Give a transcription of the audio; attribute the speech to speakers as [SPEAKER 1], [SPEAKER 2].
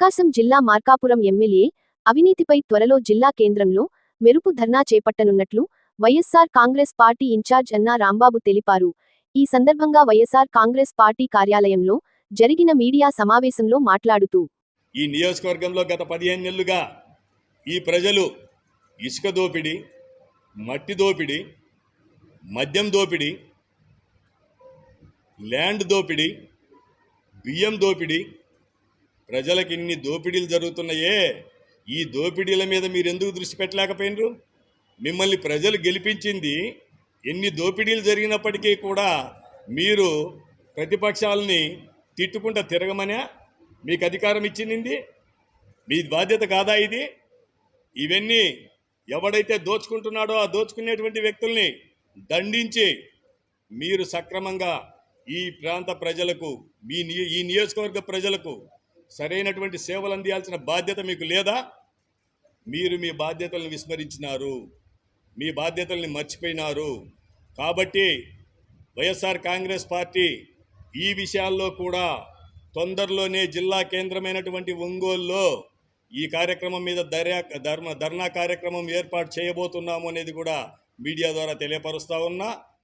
[SPEAKER 1] ప్రకాశం జిల్లా మార్కాపురం ఎమ్మెల్యే అవినీతిపై త్వరలో జిల్లా కేంద్రంలో మెరుపు ధర్నా చేపట్టనున్నట్లు YSR Congress Party incharge Anna Rambabu తెలిపారు. ఈ సందర్భంగా వైఎస్సార్ కాంగ్రెస్ పార్టీ కార్యాలయంలో జరిగిన మీడియా సమావేశంలో మాట్లాడుతూ
[SPEAKER 2] ఈ నియోజకవర్గంలో గత పదిహేను నెలలుగా ఈ ప్రజలు ఇసుక దోపిడీ మట్టి దోపిడీ మద్యం దోపిడీ ల్యాండ్ దోపిడీ బియ్యం దోపిడీ ప్రజలకు ఇన్ని దోపిడీలు జరుగుతున్నాయే. ఈ దోపిడీల మీద మీరు ఎందుకు దృష్టి పెట్టలేకపోయినరు? మిమ్మల్ని ప్రజలు గెలిపించింది ఎన్ని దోపిడీలు జరిగినప్పటికీ కూడా మీరు ప్రతిపక్షాలని తిట్టుకుంటా తిరగమనే మీకు అధికారం ఇచ్చింది. మీ బాధ్యత కాదా ఇది? ఇవన్నీ ఎవడైతే దోచుకుంటున్నాడో ఆ దోచుకునేటువంటి వ్యక్తుల్ని దండించి మీరు సక్రమంగా ఈ ప్రాంత ప్రజలకు మీ నియ- ఈ నియోజకవర్గ ప్రజలకు సరైనటువంటి సేవలు అందియాల్సిన బాధ్యత మీకు లేదా? మీరు మీ బాధ్యతలను విస్మరించినారు. మీ బాధ్యతల్ని మర్చిపోయినారు. కాబట్టి వైఎస్ఆర్ కాంగ్రెస్ పార్టీ ఈ విషయాల్లో కూడా తొందరలోనే జిల్లా కేంద్రమైనటువంటి ఒంగోలులో ఈ కార్యక్రమం మీద ధర్యా ధర్మ ధర్నా కార్యక్రమం ఏర్పాటు చేయబోతున్నాము అనేది కూడా మీడియా ద్వారా తెలియపరుస్తూ ఉన్నా.